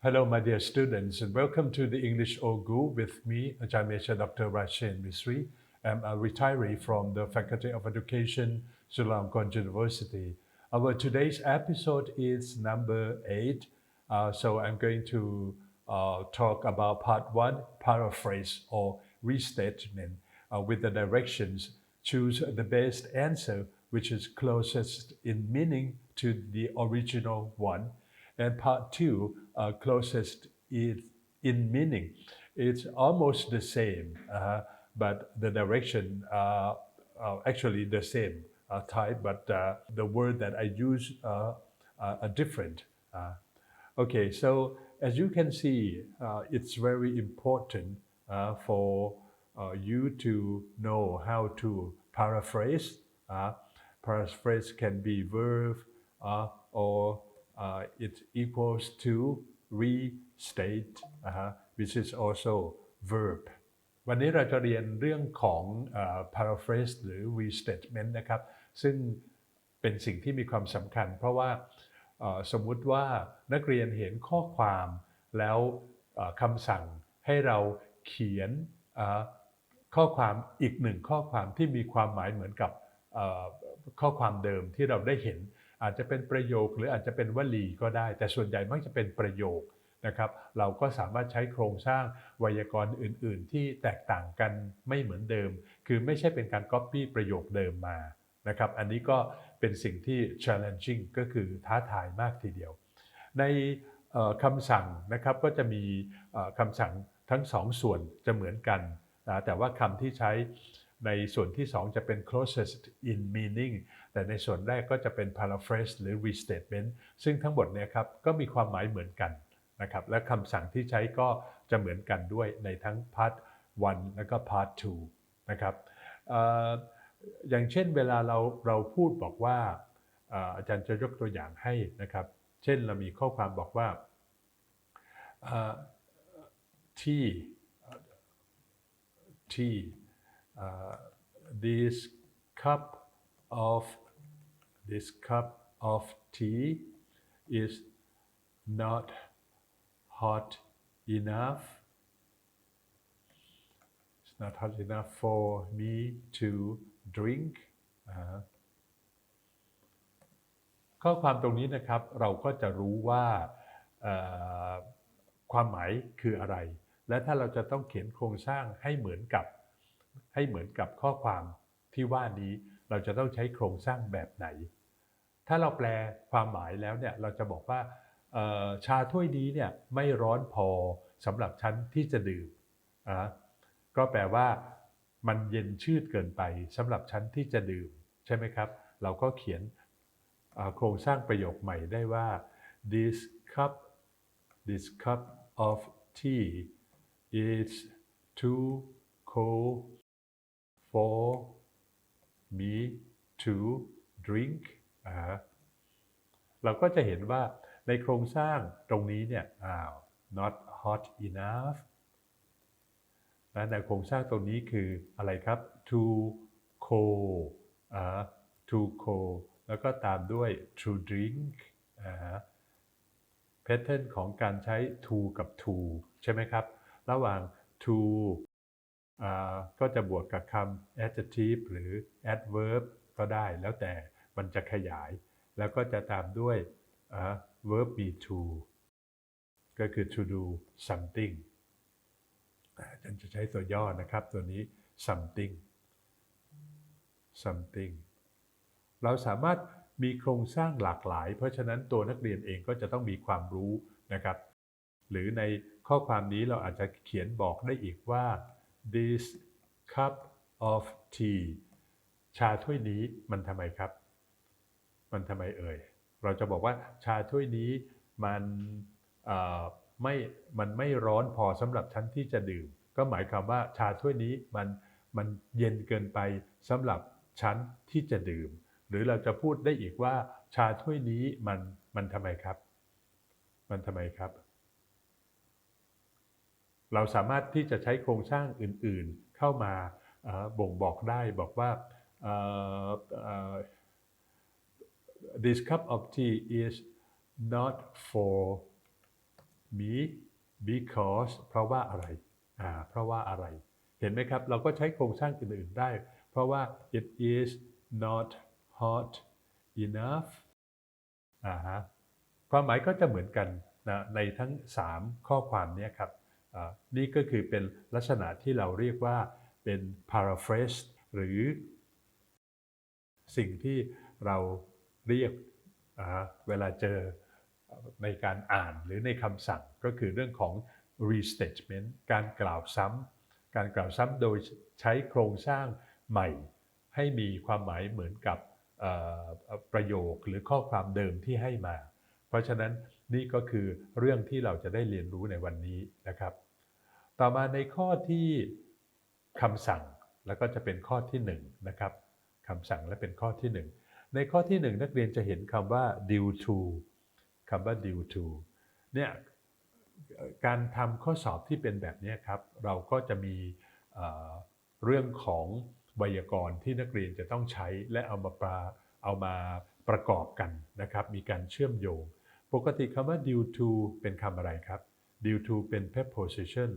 Hello, my dear students, and welcome to the English OGU with me, Ajahn Dr. Rashin Misri. I'm a retiree from the Faculty of Education, Chulalongkorn University. Our today's episode is number eight. Uh, so I'm going to uh, talk about part one, paraphrase or restatement uh, with the directions. Choose the best answer, which is closest in meaning to the original one. And part two, uh, closest in meaning. It's almost the same, uh, but the direction uh, uh, actually the same uh, type, but uh, the word that I use uh, are different. Okay, so as you can see, it's very important for you to know how to paraphrase. Paraphrase can be verb or it equals to restate, uh, which is also verb. วันนี้เราจะเรียนเรื่องของ paraphrase หรือ restatement นะครับ ซึ่งเป็นสิ่งที่มีความสำคัญ เพราะว่าสมมุติว่านักเรียนเห็นข้อความแล้วคำสั่งให้เราเขียนข้อความอีกหนึ่งข้อความที่มีความหมายเหมือนกับข้อความเดิมที่เราได้เห็น อาจจะเป็นประโยคหรืออาจจะเป็นวลีก็ได้ แต่ส่วนใหญ่มักจะเป็นประโยคนะครับเราก็สามารถใช้โครงสร้างไวยากรณ์อื่น ๆ ที่แตกต่างกันไม่เหมือนเดิม คือไม่ใช่เป็นการ Copy ประโยคเดิมมานะครับอันนี้ก็เป็นสิ่งที่ challenging ก็คือท้าทายมากทีเดียว ในคำสั่งนะครับก็จะมีคำสั่งทั้งสองส่วนจะเหมือนกันนะแต่ว่าคำที่ใช้ในส่วนที่สองจะเป็น closest in meaning แต่ในส่วนแรกก็จะเป็น paraphrase หรือ restatement ซึ่งทั้งหมดเนี่ยครับก็มีความหมายเหมือนกันนะครับและคำสั่งที่ใช้ก็จะเหมือนกันด้วยในทั้ง part 1 แล้วก็ part 2 นะครับออย่างเช่นเวลาเราเราพูดบอกว่าอาจารย์จะยกตัวอย่างให้นะครับ เช่นเรามีข้อความบอกว่าที่ที่ this cup of this cup of tea is not hot enough it's not hot enough for me to drink ข้อความตรงนี้นะครับเราก็จะรู้ว่าความหมายคืออะไร และถ้าเราจะต้องเขียนโครงสร้างให้เหมือนกับให้เหมือนกับข้อความที่ว่านี้เราจะต้องใช้โครงสร้างแบบไหน ถ้าเราแปลความหมายแล้วเนี่ยเราจะบอกว่าชาถ้วยนี้เนี่ยไม่ร้อนพอสำหรับฉันที่จะดื่มอะก็แปลว่ามันเย็นชืดเกินไปสำหรับฉันที่จะดื่ม ใช่ไหมครับ เราก็เขียนโครงสร้างประโยคใหม่ได้ว่า this cup this cup of tea is too cold for me to drink เราก็จะเห็นว่าในโครงสร้างตรงนี้เนี่ยอ้าว not hot enough และในโครงสร้างตรงนี้คืออะไรครับ too cold อ่า too cold แล้วก็ตามด้วย to drink อ่า pattern ของการใช้ to กับ to ใช่ไหมครับ ระหว่าง to ก็จะบวกกับคำ adjective หรือ adverb ก็ได้แล้วแต่ มันจะขยาย แล้วก็จะตามด้วย verb be to ก็คือ to do something อ่าอาจารย์จะใช้ตัวย่อนะครับ ตัวนี้ something something เราสามารถมีโครงสร้างหลากหลาย เพราะฉะนั้นตัวนักเรียนเองก็จะต้องมีความรู้นะครับ หรือในข้อความนี้เราอาจจะเขียนบอกได้อีกว่า this cup of tea ชาถ้วยนี้มันทำไมครับ มันทำไมเอ่ย เราจะบอกว่าชาถ้วยนี้มันไม่มันไม่ร้อนพอสำหรับฉันที่จะดื่ม ก็หมายความว่าชาถ้วยนี้มันมันเย็นเกินไปสำหรับฉันที่จะดื่ม หรือเราจะพูดได้อีกว่า ชาถ้วยนี้มันมันทำไมครับ มันทำไมครับ เราสามารถที่จะใช้โครงสร้างอื่นๆเข้ามาบ่งบอกได้บอกว่า this cup of tea is not for มี because เพราะว่าอะไรอ่าเพราะว่าอะไร เห็นไหมครับ เราก็ใช้โครงสร้างอื่นๆได้ เพราะว่า it is not hot enough อ่าฮะความหมายก็จะเหมือนกันนะในทั้ง 3 ข้อความนี้ครับนี่ก็คือเป็นลักษณะที่เราเรียกว่าเป็น paraphrase หรือสิ่งที่เรา เรียกเวลาเจอในการอ่านหรือในคำสั่งก็คือเรื่องของ restatement การกล่าวซ้ำการกล่าวซ้ำโดยใช้โครงสร้างใหม่ ให้มีความหมายเหมือนกับประโยคหรือข้อความเดิมที่ให้มา เพราะฉะนั้นนี่ก็คือเรื่องที่เราจะได้เรียนรู้ในวันนี้นะครับ ต่อมาในข้อที่คำสั่งแล้วก็จะเป็นข้อที่1นะครับคำสั่งและเป็นข้อที่ 1 ในข้อที่ 1 นักเรียนจะเห็นคำว่า due to คำว่า due to เนี่ยการทำข้อสอบที่เป็นแบบนี้ครับ เราก็จะมีเรื่องของไวยากรณ์ที่นักเรียนจะต้องใช้และเอามาปราเอามาประกอบกันนะครับ มีการเชื่อมโยง ปกติคำว่า due to เป็นคำอะไรครับ due to เป็น preposition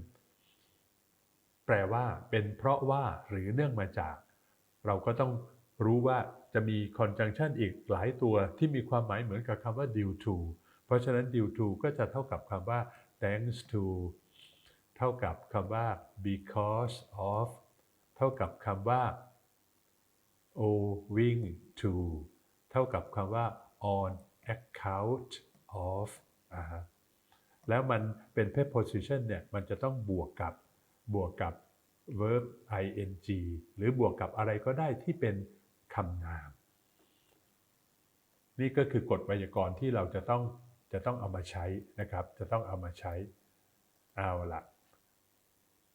แปลว่าเป็นเพราะว่าหรือเนื่องมาจาก เราก็ต้องรู้ว่า จะมี conjunction อีกหลายตัวที่มีความหมายเหมือนกับคำว่า due to เพราะฉะนั้น due to ก็จะเท่ากับคำว่า thanks to เท่ากับคำว่า because of เท่ากับคำว่า owing to เท่ากับคำว่า on account of แล้วมันเป็น preposition เนี่ยมันจะต้องบวกกับบวกกับ verb ing หรือบวกกับอะไรก็ได้ที่เป็น คำนาม นี่ก็คือกฎไวยากรณ์ที่เราจะต้องจะต้องเอามาใช้นะครับ จะต้องเอามาใช้เอาละ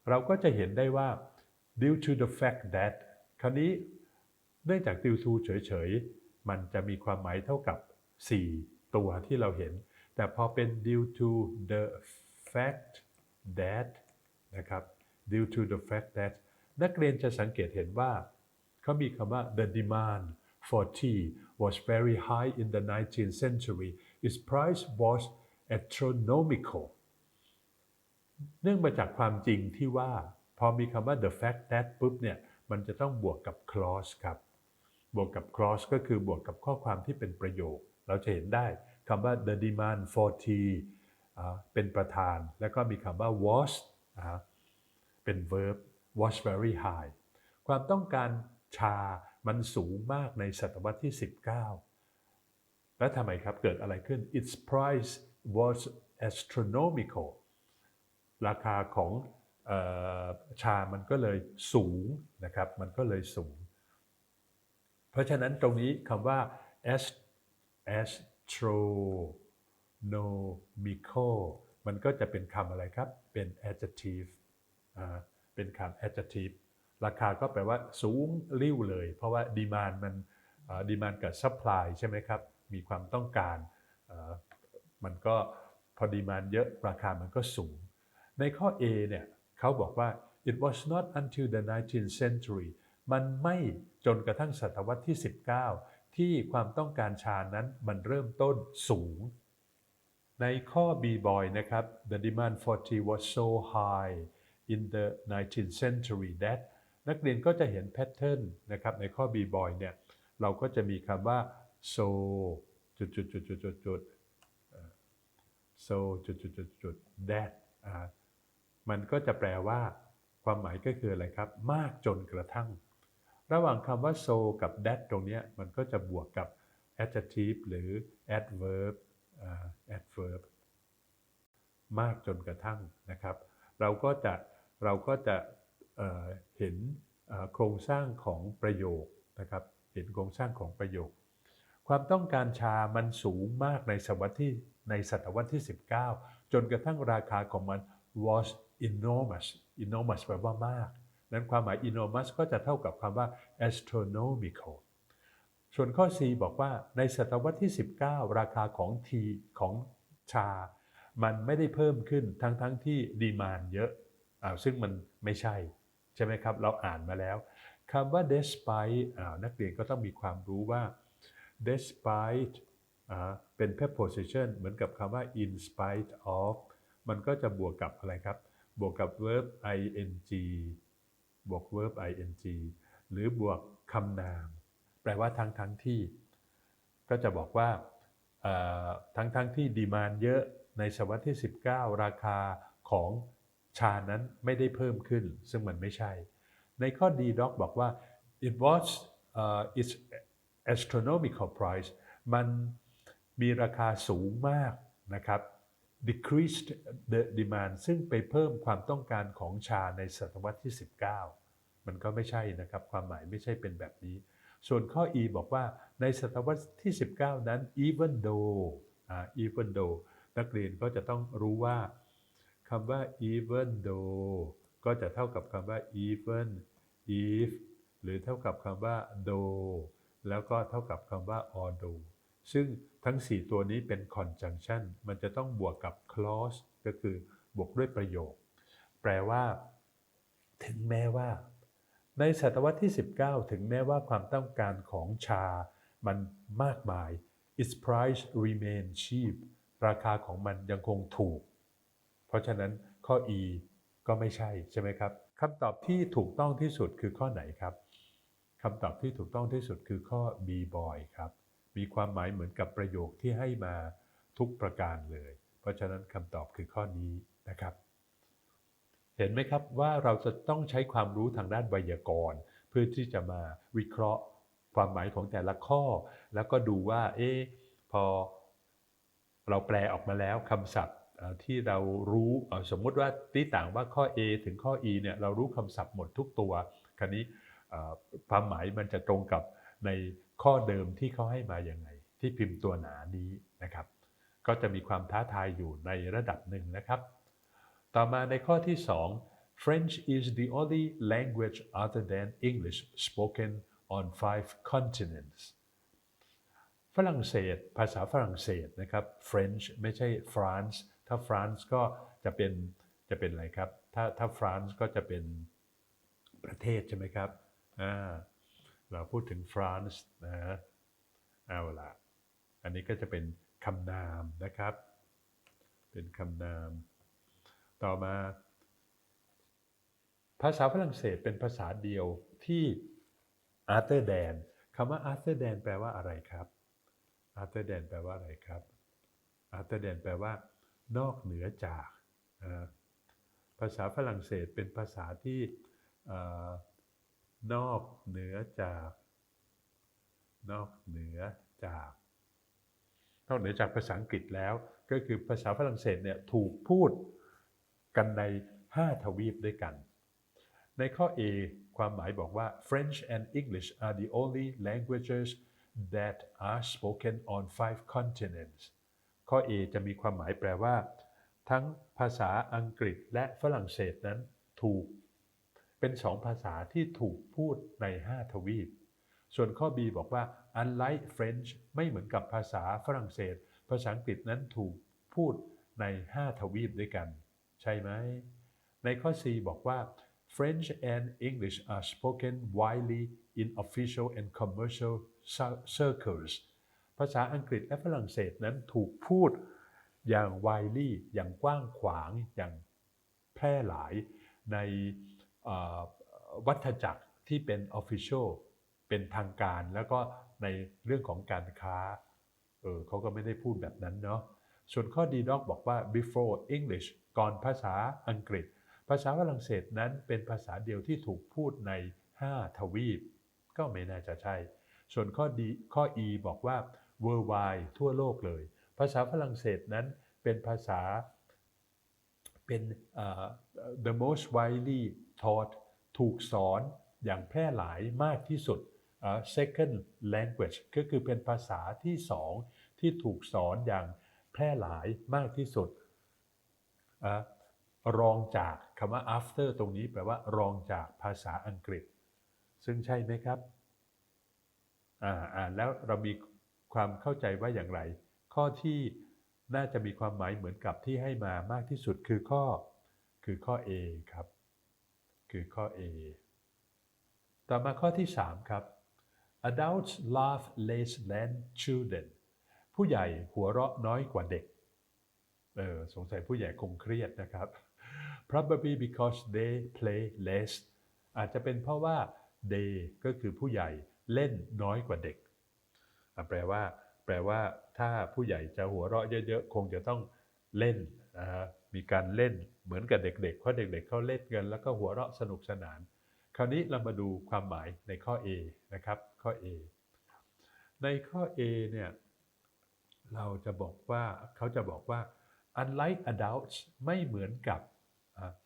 เราก็จะเห็นได้ว่า due to the fact that คราวนี้เนื่องจาก due to เฉยๆ มันจะมีความหมายเท่ากับ 4 ตัวที่เราเห็น แต่พอเป็น due to the fact that นะครับ due to the fact that นักเรียนจะสังเกตเห็นว่า เขามีคำว่า the demand for tea was very high in the 19th century its price was astronomical เนื่องมาจากความจริงที่ว่า พอมีคำว่า the fact that ปุ๊บเนี่ยมันจะต้องบวกกับ clause ครับ บวกกับ clause ก็คือบวกกับข้อความที่เป็นประโยค เราจะเห็นได้คำว่า the demand for tea เป็นประธาน แล้วก็มีคำว่า was เป็น verb was very high ความต้องการ ชามันสูงมากในศตวรรษที่ 19 แล้วทำไมครับเกิดอะไรขึ้น its price was astronomical ราคาของออชามันก็เลยสูงนะครับมันก็เลยสูง เพราะฉะนั้นตรงนี้คำว่า astronomical มันก็จะเป็นคำอะไรครับ เป็น adjective เป็นคำ adjective ราคาก็แปลว่าสูงริ้วเลย เพราะว่าดีมานมันดีมานกับ supply ใช่ไหมครับ มีความต้องการมันก็พอดีมานเยอะราคามันก็สูง ในข้อ A เนี่ยเขาบอกว่า it was not until the 19th century มันไม่จนกระทั่งศตวรรษที่ 19 ที่ความต้องการชานั้นมันเริ่มต้นสูง ในข้อ B boy นะครับ the demand for tea was so high in the 19th century that นักเรียนก็จะเห็นแพทเทิร์นนะครับในข้อ B boy เนี่ยเราก็จะมีคำว่า so จุดจุดจุดจุดจุดจุด so จุดจุดจุดจุด that อ่ามันก็จะแปลว่า ความหมายก็คืออะไรครับ มากจนกระทั่ง ระหว่างคำว่า so กับ that ตรงนี้มันก็จะบวกกับ adjective หรือ adverb อ adverb มากจนกระทั่งนะครับ เราก็จะเราก็จะ เห็นโครงสร้างของประโยคนะครับเห็นโครงสร้างของประโยค ความต้องการชามันสูงมากในศตวรรษที่ในศตวรรษที่ 19 จนกระทั่งราคาของมัน was enormous enormous แปลว่ามากนั้นความหมาย enormous ก็จะเท่ากับคำว่า astronomical ส่วนข้อ C บอกว่าในศตวรรษที่ 19 ราคาของทีของชา มันไม่ได้เพิ่มขึ้นทั้งทั้งๆที่ดีมานเยอะอ่าซึ่งมันไม่ใช่ ใช่ไหมครับ เราอ่านมาแล้วคำว่า despite นักเรียนก็ต้องมีความรู้ว่า despite เป็น preposition เหมือนกับคำว่า in spite of มันก็จะบวกกับอะไรครับ บวกกับ verb ing บวก verb ing หรือบวกคำนาม แปลว่าทั้งทั้งที่ ก็จะบอกว่าทั้งทั้งที่ดีมานเยอะในศตวรรษที่ 19 ราคาของ ชานั้นไม่ได้เพิ่มขึ้น ซึ่งมันไม่ใช่ ในข้อดีด็อกบอกว่า it was uh, its astronomical price มันมีราคาสูงมากนะครับ decreased the demand ซึ่งไปเพิ่มความต้องการของชาในศตวรรษที่ 19 มันก็ไม่ใช่นะครับ ความหมายไม่ใช่เป็นแบบนี้ ส่วนข้อ E บอกว่าในศตวรรษที่ 19 นั้น even though even though นักเรียนก็จะต้องรู้ว่า คำว่า even though ก็จะเท่ากับคำว่า even if หรือเท่ากับคำว่า though แล้วก็เท่ากับคำว่า although ซึ่งทั้ง 4 ตัวนี้เป็น conjunction มันจะต้องบวกกับ clause ก็คือบวกด้วยประโยค แปลว่า ถึงแม้ว่า ในศตวรรษที่ 19 ถึงแม้ว่าความต้องการของชา มันมากมาย its price remain cheap ราคาของมันยังคงถูก ราะฉะนั้นข้อ E ก็ไม่ใช่ใช่ไหมครับคำตอบที่ถูกต้องที่สุดคือข้อไหนครับคำตอบที่ถูกต้องที่สุดคือข้อ B boy ครับมีความหมายเหมือนกับประโยคที่ให้มาทุกประการเลย เพราะฉะนั้นคำตอบคือข้อนี้นะครับ เห็นไหมครับว่าเราจะต้องใช้ความรู้ทางด้านไวยากรณ์ เพื่อที่จะมาวิเคราะห์ความหมายของแต่ละข้อ แล้วก็ดูว่าเอ๊พอเราแปลออกมาแล้วคำศัพท์ ที่เรารู้สมมุติว่าที่ต่างว่าข้อ A ถึงข้อ E เนี่ยเรารู้คำศัพท์หมดทุกตัวคราวนี้ความหมายมันจะตรงกับในข้อเดิมที่เขาให้มาอย่างไง ที่พิมพ์ตัวหนานี้นะครับ ก็จะมีความท้าทายอยู่ในระดับหนึ่งนะครับ ต่อมาในข้อที่ 2 French is the only language other than English spoken on five continents ฝรั่งเศส ภาษาฝรั่งเศสนะครับ French ไม่ใช่ France ถ้า France ก็จะเป็นจะเป็นอะไรครับ ถ้าถ้า France ก็จะเป็นประเทศใช่ไหมครับอ่าเราพูดถึง France นะฮะเอาละอันนี้ก็จะเป็นคำนามนะครับ เป็นคำนาม ต่อมา ภาษาฝรั่งเศสเป็นภาษาเดียวที่อาร์เ r อร์แดนคำว่าอาร์เ r อร์แดนแปลว่าอะไรครับอาร์เ r อร์แดนแปลว่าอะไรครับอาร์เ r อร์แดนแปลว่า นอกเหนือจากภาษาฝรั่งเศสเป็นภาษาที่นอกเหนือจาก นอกเหนือจาก นอกเหนือจากภาษาอังกฤษแล้ว ก็คือภาษาฝรั่งเศสเนี่ยถูกพูดกันใน 5 ทวีปด้วยกัน ในข้อ A ความหมายบอกว่า French and English are the only languages that are spoken on five continents ข้อ A จะมีความหมายแปลว่า ทั้งภาษาอังกฤษและฝรั่งเศสนั้นถูก เป็นสองภาษาที่ถูกพูดใน 5 ทวีป ส่วนข้อ B บอกว่า unlike French ไม่เหมือนกับภาษาฝรั่งเศส ภาษาอังกฤษนั้นถูกพูดใน 5 ทวีปด้วยกัน ใช่ไหม ในข้อ C บอกว่า French and English are spoken widely in official and commercial circles ภาษาอังกฤษและฝรั่งเศสนั้นถูกพูดอย่าง widely อย่างกว้างขวางอย่างแพร่หลายในวัฏจักรที่เป็น official เป็นทางการแล้วก็ในเรื่องของการค้าเออเขาก็ไม่ได้พูดแบบนั้นเนาะส่วนข้อดีด็อกบอกว่า before English ก่อนภาษาอังกฤษ ภาษาฝรั่งเศสนั้นเป็นภาษาเดียวที่ถูกพูดใน 5 ทวีป ก็ไม่น่าจะใช่ ส่วนข้อดีข้อ E บอกว่า worldwide ทั่วโลกเลย ภาษาฝรั่งเศสนั้นเป็นภาษาเป็นเอ่อ the most widely taught ถูกสอนอย่างแพร่หลายมากที่สุดเอ่อ second language ก็คือเป็นภาษาที่สองที่ถูกสอนอย่างแพร่หลายมากที่สุดเอ่อรองจากคำว่า after ตรงนี้แปลว่ารองจากภาษาอังกฤษ ซึ่งใช่ไหมครับอ่าแล้วเรามี ความเข้าใจว่าอย่างไร ข้อที่น่าจะมีความหมายเหมือนกับที่ให้มามากที่สุดคือข้อ คือข้อ A ครับ คือข้อ A ต่อมาข้อที่ 3 ครับ adults laugh less than children ผู้ใหญ่หัวเราะน้อยกว่าเด็ก เออ สงสัยผู้ใหญ่คงเครียดนะครับ probably because they play less อาจจะเป็นเพราะว่า they ก็คือผู้ใหญ่เล่นน้อยกว่าเด็ก แปลว่า แปลว่าถ้าผู้ใหญ่จะหัวเราะเยอะๆ คงจะต้องเล่นนะฮะมีการเล่นเหมือนกับเด็กๆ เพราะเด็กๆเขาเล่นกันแล้วก็หัวเราะสนุกสนาน คราวนี้เรามาดูความหมายในข้อ A นะครับ ข้อ A ในข้อ A เนี่ยเราจะบอกว่าเขาจะบอกว่า unlike adults ไม่เหมือนกับ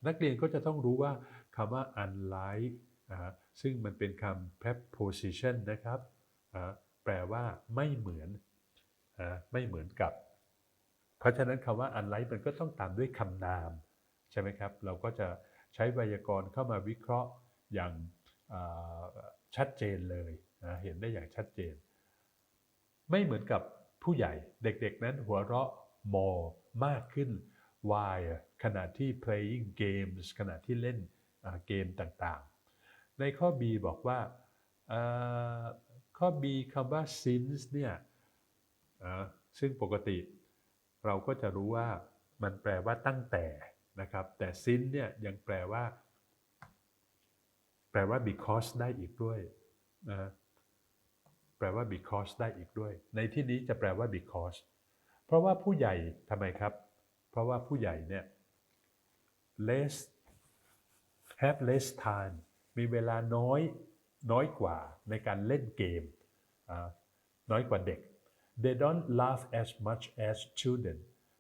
นักเรียนก็จะต้องรู้ว่าคำว่า unlike ซึ่งมันเป็นคำ preposition นะครับ แปลว่าไม่เหมือนอะไม่เหมือนกับ เพราะฉะนั้นคำว่า unlike มันก็ต้องตามด้วยคำนามใช่ไหมครับ เราก็จะใช้ไวยากรณ์เข้ามาวิเคราะห์อย่างชัดเจนเลยนะเห็นได้อย่างชัดเจน ไม่เหมือนกับผู้ใหญ่เด็กๆ นั้นหัวเราะ more มากขึ้น why ขณะที่ playing games ขณะที่เล่นเกมต่างๆ ในข้อ B บอกว่า ข้อ B คำว่า since เนี่ยอ่าซึ่งปกติเราก็จะรู้ว่ามันแปลว่าตั้งแต่นะครับ แต่ since เนี่ยยังแปลว่า แปลว่า because ได้อีกด้วยนะแปลว่า because ได้อีกด้วย ในที่นี้จะแปลว่า because เพราะว่าผู้ใหญ่ทำไมครับ เพราะว่าผู้ใหญ่เนี่ย less have less time มีเวลาน้อย น้อยกว่าในการเล่นเกมน้อยกว่าเด็ก they don't laugh as much as children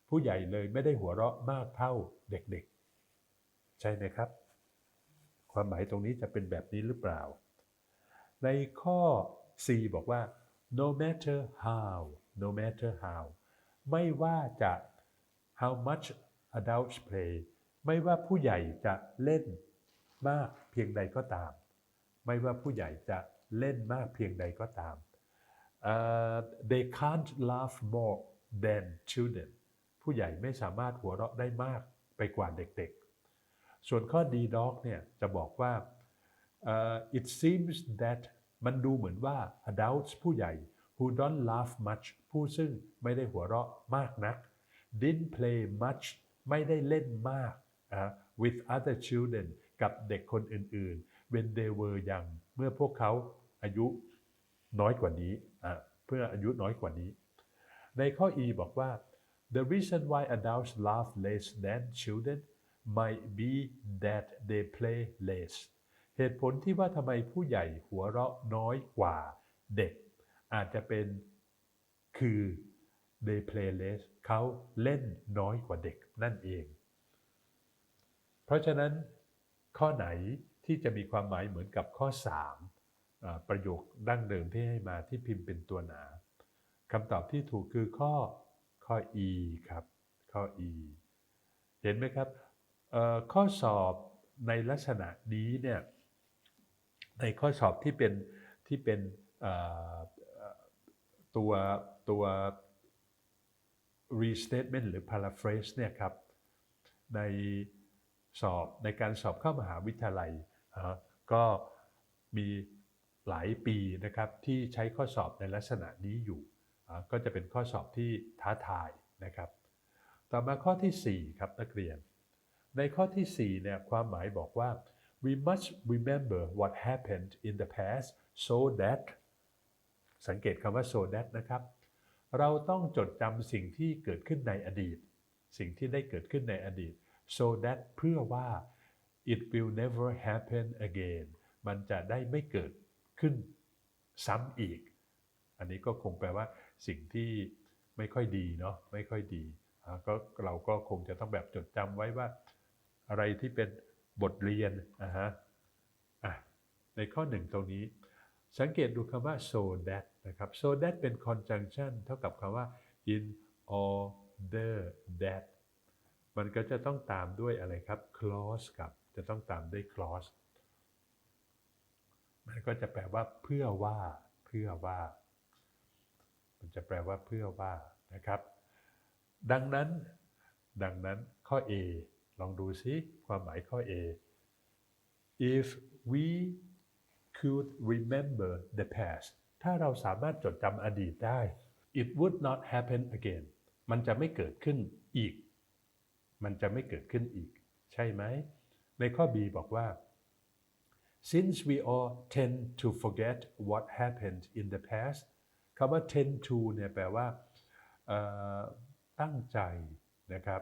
ผู้ใหญ่เลยไม่ได้หัวเราะมากเท่าเด็กๆ ใช่ไหมครับ ความหมายตรงนี้จะเป็นแบบนี้หรือเปล่า ในข้อ C บอกว่า no matter how no matter how ไม่ว่าจะ how much adults play ไม่ว่าผู้ใหญ่จะเล่นมากเพียงใดก็ตาม ไม่ว่าผู้ใหญ่จะเล่นมากเพียงใดก็ตามเอ่อ they can't laugh more than children ผู้ใหญ่ไม่สามารถหัวเราะได้มากไปกว่าเด็กๆ ส่วนข้อ D dog เนี่ยจะบอกว่าเอ่อ it seems that มันดูเหมือนว่า adults ผู้ใหญ่ who don't laugh much ผู้ซึ่งไม่ได้หัวเราะมากนัก didn't play much ไม่ได้เล่นมากอะ with other children กับเด็กคนอื่นๆ when they were young เมื่อพวกเขาอายุน้อยกว่านี้เพื่ออายุน้อยกว่านี้ ในข้อ E บอกว่า the reason why adults laugh less than children might be that they play less เหตุผลที่ว่าทำไมผู้ใหญ่หัวเราะน้อยกว่าเด็ก อาจจะเป็นคือ they play less เขาเล่นน้อยกว่าเด็กนั่นเอง เพราะฉะนั้นข้อไหน ที่จะมีความหมายเหมือนกับข้อ 3 ประโยคดั้งเดิมที่ให้มาที่พิมพ์เป็นตัวหนาคำตอบที่ถูกคือข้อข้อ E ครับข้อ E เห็นไหมครับข้อสอบในลักษณะนี้เนี่ยในข้อสอบที่เป็นที่เป็นตัวตัว restatement หรือ paraphrase เนี่ยครับในสอบในการสอบเข้ามหาวิทยาลัย ก็มีหลายปีนะครับที่ใช้ข้อสอบในลักษณะนี้อยู่ก็จะเป็นข้อสอบที่ท้าทายนะครับ ต่อมาข้อที่4ครับนักเรียน ในข้อที่4เนี่ยความหมายบอกว่า we must remember what happened in the past so that สังเกตคำว่า so that นะครับ เราต้องจดจำสิ่งที่เกิดขึ้นในอดีต สิ่งที่ได้เกิดขึ้นในอดีต so that เพื่อว่า it will never happen again มันจะได้ไม่เกิดขึ้นซ้ำอีก อันนี้ก็คงแปลว่าสิ่งที่ไม่ค่อยดีเนาะไม่ค่อยดีก็เราก็คงจะต้องแบบจดจำไว้ว่า อะไรที่เป็นบทเรียนนะฮะอะในข้อหนึ่งตรงนี้ สังเกตดูคำว่า so that นะครับ so that เป็น conjunction เท่ากับคำว่า in order that มันก็จะต้องตามด้วยอะไรครับ clause กับ จะต้องตามด้วย clause มันก็จะแปลว่าเพื่อว่า เพื่อว่า มันจะแปลว่าเพื่อว่านะครับ ดังนั้น ดังนั้นข้อ A ลองดูซิความหมายข้อ A if we could remember the past ถ้าเราสามารถจดจำอดีตได้ it would not happen again มันจะไม่เกิดขึ้นอีก มันจะไม่เกิดขึ้นอีก ใช่ไหม ในข้อ B บอกว่า since we all tend to forget what happened in the past คำว่า tend to เนี่ยแปลว่าตั้งใจนะครับ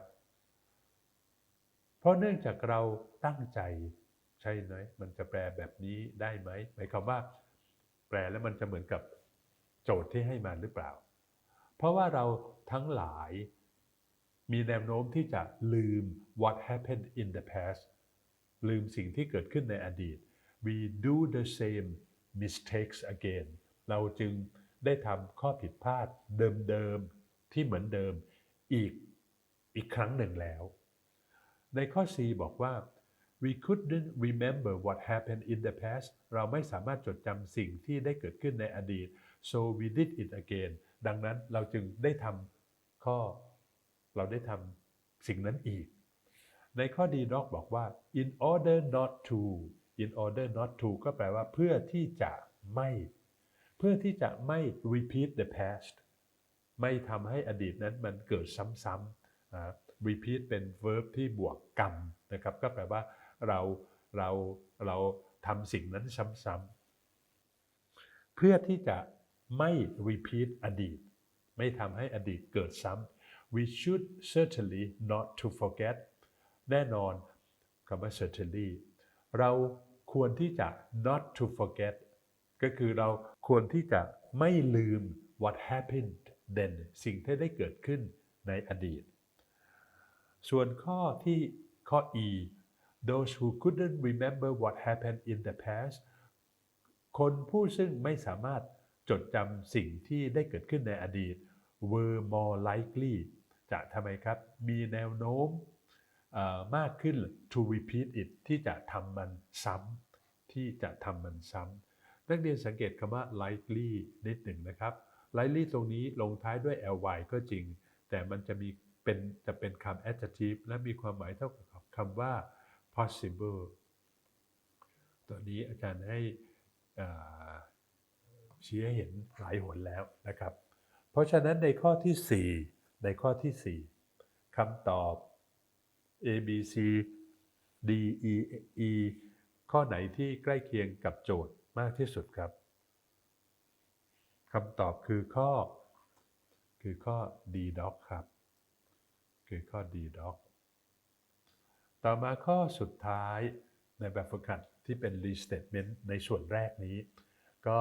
เพราะเนื่องจากเราตั้งใจใช่ไหมมันจะแปลแบบนี้ได้ไหมหมายความว่า แปลแล้วมันจะเหมือนกับโจทย์ที่ให้มาหรือเปล่า เพราะว่าเราทั้งหลายมีแนวโน้มที่จะลืม what happened in the past ลืมสิ่งที่เกิดขึ้นในอดีต we do the same mistakes again เราจึงได้ทำข้อผิดพลาดเดิมๆ ที่เหมือนเดิมอีกอีกครั้งหนึ่งแล้ว ในข้อ C บอกว่า we couldn't remember what happened in the past เราไม่สามารถจดจำสิ่งที่ได้เกิดขึ้นในอดีต so we did it again ดังนั้นเราจึงได้ทำข้อ เราได้ทำสิ่งนั้นอีก ในข้อดีด็อกบอกว่า in order not to in order not to ก็แปลว่าเพื่อที่จะไม่ เพื่อที่จะไม่ repeat the past ไม่ทำให้อดีตนั้นมันเกิดซ้ำๆ repeat เป็น verb ที่บวกกรรมนะครับ ก็แปลว่าเราเราเราทำสิ่งนั้นซ้ำๆ เพื่อที่จะไม่ repeat อดีต ไม่ทำให้อดีตเกิดซ้ำ we should certainly not to forget แน่นอนคำว่า certainly เราควรที่จะ not to forget ก็คือเราควรที่จะไม่ลืม what happened then สิ่งที่ได้เกิดขึ้นในอดีต ส่วนข้อที่ข้อ E those who couldn't remember what happened in the past คนผู้ซึ่งไม่สามารถจดจำสิ่งที่ได้เกิดขึ้นในอดีต were more likely จะทำไมครับ มีแนวโน้ม มากขึ้น to repeat it ที่จะทำมันซ้ำที่จะทำมันซ้ำนักเรียนสังเกตคำว่า likely นิดหนึ่งนะครับ likely ตรงนี้ลงท้ายด้วย ly ก็จริง แต่มันจะมีเป็นจะเป็นคำ adjective และมีความหมายเท่ากับคำว่า possible ตัวนี้อาจารย์ให้เชี้ให้เห็นหลายหนแล้วนะครับ เพราะฉะนั้นในข้อที่ 4 ในข้อที่ 4คำตอบ A B C D E E ข้อไหนที่ใกล้เคียงกับโจทย์มากที่สุดครับคำตอบคือข้อ คือข้อ D doc ครับ คือข้อ D doc ต่อมาข้อสุดท้ายในแบบฝึกหัดที่เป็น restatement ในส่วนแรกนี้ ก็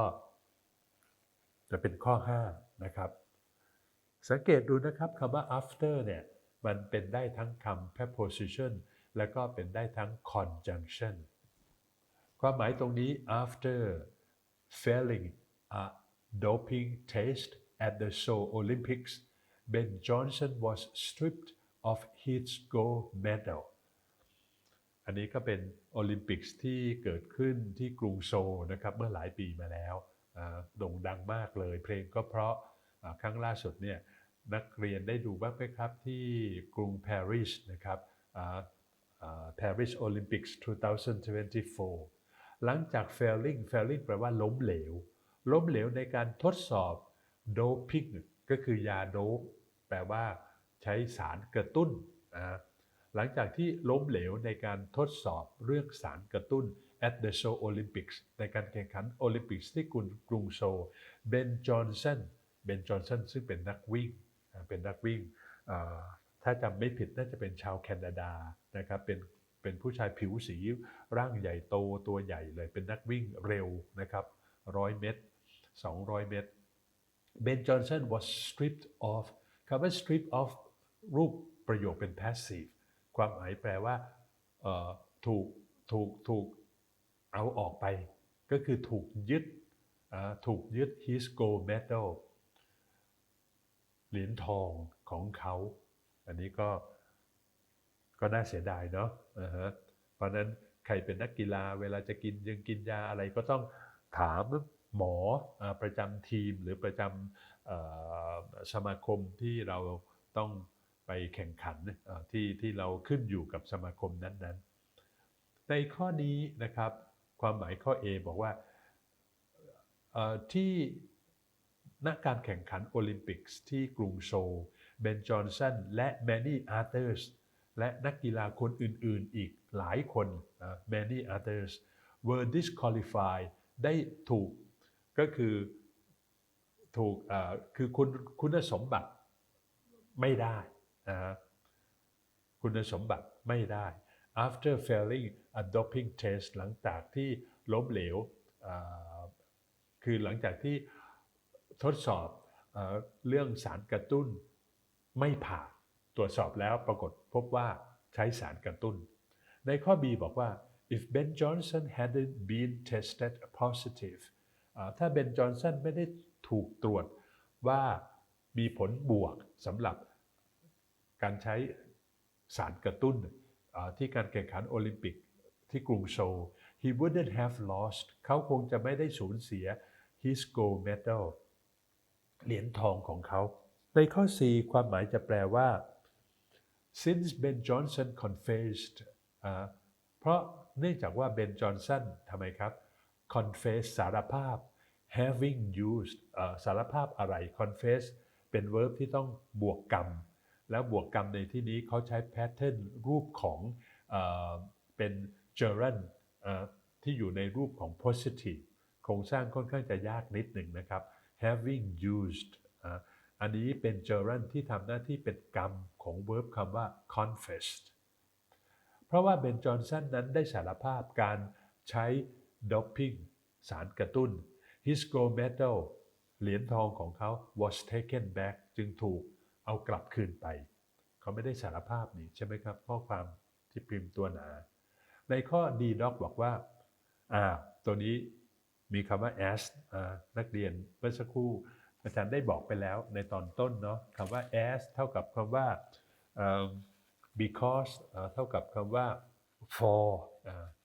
จะเป็นข้อ 5 นะครับ สังเกตดูนะครับคำว่า after เนี่ย มันเป็นได้ทั้งคำ preposition และก็เป็นได้ทั้ง conjunction ความหมายตรงนี้ after failing a doping test at the Seoul Olympics Ben Johnson was stripped of his gold medal อันนี้ก็เป็นโอลิมปิกที่เกิดขึ้นที่กรุงโซลนะครับเมื่อหลายปีมาแล้วโด่งดังมากเลย เพลงก็เพราะครั้งล่าสุดเนี่ย นักเรียนได้ดูบ้างไหมครับที่กรุงปารีสนะครับอ่าอ่า Paris Olympics 2024 หลังจาก failing failing แปลว่าล้มเหลว ล้มเหลวในการทดสอบ doping ก็คือยาโดปแปลว่าใช้สารกระตุ้นอ่าหลังจากที่ล้มเหลวในการทดสอบเรื่องสารกระตุ้น at the Seoul Olympics ในการแข่งขันโอลิมปิกที่กรุงโซลเบนจอห์นสันเบนจอห์นสันซึ่งเป็นนักวิ่ง เป็นนักวิ่งถ้าจำไม่ผิดน่าจะเป็นชาวแคนาดานะครับเป็นเป็นผู้ชายผิวสีร่างใหญ่โตตัวใหญ่เลยเป็นนักวิ่งเร็วนะครับร้อยเมตร 200 เมตร Ben Johnson was stripped off คำว่า strip off รูปประโยคเป็น passive ความหมายแปลว่าถูกถูกถูกเอาออกไป ก็คือถูกยึดถูกยึด his gold medal เหรียญทองของเขา อันนี้ก็ก็น่าเสียดายเนาะอ่าฮะเพราะนั้นใครเป็นนักกีฬาเวลาจะกินยังกินยาอะไรก็ต้องถามหมอประจำทีมหรือประจำสมาคมที่เราต้องไปแข่งขันที่ที่เราขึ้นอยู่กับสมาคมนั้นๆ ในข้อนี้นะครับ ความหมายข้อ A บอกว่าที่ ณการแข่งขันโอลิมปิกส์ที่กรุงโซลเบนจอห์นสันและแมนนี่อาร์เตอร์สและนักกีฬาคนอื่น ๆ อีกหลายคนนะ many others were disqualified ได้ถูกก็คือถูกคือคุณคุณสมบัติไม่ได้นะฮะคุณสมบัติไม่ได้ after failing a doping test หลังจากที่ล้มเหลวคือหลังจากที่ ทดสอบเอเรื่องสารกระตุ้นไม่ผ่านตรวจสอบแล้วปรากฏพบว่าใช้สารกระตุ้น ในข้อ B บอกว่า if Ben Johnson hadn't been tested positive ถ้าเบนจอห์นสันไม่ได้ถูกตรวจว่ามีผลบวกสำหรับการใช้สารกระตุ้นที่การแข่งขันโอลิมปิกที่กรุงโซล he wouldn't have lost เขาคงจะไม่ได้สูญเสีย his gold medal เหรียญทองของเขา ในข้อ C ความหมายจะแปลว่า since Ben Johnson confessed อ่าเพราะเนื่องจากว่าเบนจอห์นสันทำไมครับ confess สารภาพ having used สารภาพอะไร confess เป็น verb ที่ต้องบวกกรรม แล้วบวกกรรมในที่นี้เขาใช้ pattern รูปของเอ่อเป็น gerund เอ่อที่อยู่ในรูปของ positive โครงสร้างค่อนข้างจะยากนิดหนึ่งนะครับ having used อันนี้เป็น gerund ที่ทำหน้าที่เป็นกรรมของ verb คำว่า confessed เพราะว่าเบนจอนสันนั้นได้สารภาพการใช้ดอปปิ้งสารกระตุ้น his gold medal เหรียญทองของเขา was taken back จึงถูกเอากลับคืนไป เขาไม่ได้สารภาพนี่ใช่ไหมครับ ข้อความที่พิมพ์ตัวหนา ในข้อ D doc บอกว่าอ่าตัวนี้ มีคำว่า as นักเรียนเมื่อสักครู่อาจารย์ได้บอกไปแล้วในตอนต้นเนาะคำว่า as เท่ากับคำว่า because เท่ากับคำว่า for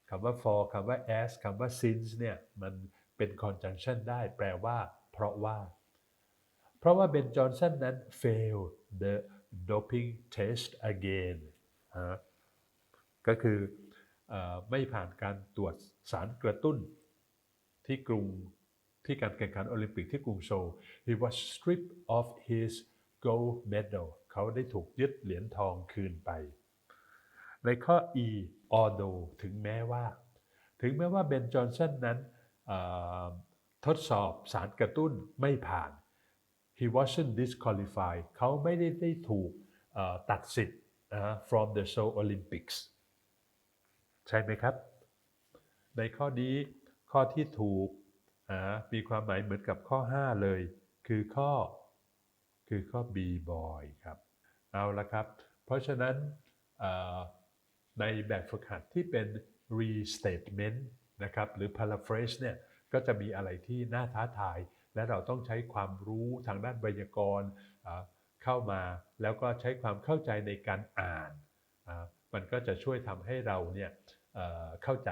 คำว่า for คำว่า as คำว่า since เนี่ยมันเป็น conjunction ได้แปลว่า เพราะว่า เพราะว่าเบนจอห์นสันนั้น fail the doping test again ฮะก็คือไม่ผ่านการตรวจสารกระตุ้น ที่กรุงที่การแข่งขันโอลิมปิกที่กรุงโซล he was stripped of his gold medal เขาได้ถูกยึดเหรียญทองคืนไป ในข้อ E although ถึงแม้ว่า ถึงแม้ว่าเบนจอห์นสันนั้นทดสอบสารกระตุ้นไม่ผ่าน he wasn't disqualified เขาไม่ได้ได้ถูกตัดสิทธิ์ from the Seoul Olympics ใช่ไหมครับ ในข้อนี้ ข้อที่ถูกอ่ามีความหมายเหมือนกับข้อ 5 เลย คือข้อคือข้อ B boy ครับ เอาละครับ เพราะฉะนั้นในแบบฝึกหัดที่เป็น restatement นะครับหรือ paraphrase เนี่ยก็จะมีอะไรที่น่าท้าทาย และเราต้องใช้ความรู้ทางด้านไวยากรณ์เข้ามา แล้วก็ใช้ความเข้าใจในการอ่าน มันก็จะช่วยทำให้เราเนี่ยเข้าใจ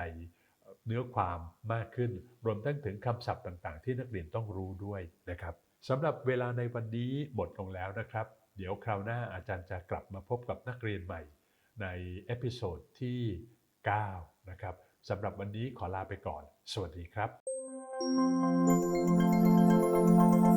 เนื้อความมากขึ้น รวมทั้งถึงคำศัพท์ต่างๆ ที่นักเรียนต้องรู้ด้วยนะครับสำหรับเวลาในวันนี้หมดลงแล้วนะครับ เดี๋ยวคราวหน้าอาจารย์จะกลับมาพบกับนักเรียนใหม่ ในเอพิโซดที่ 9 นะครับสำหรับวันนี้ขอลาไปก่อน สวัสดีครับ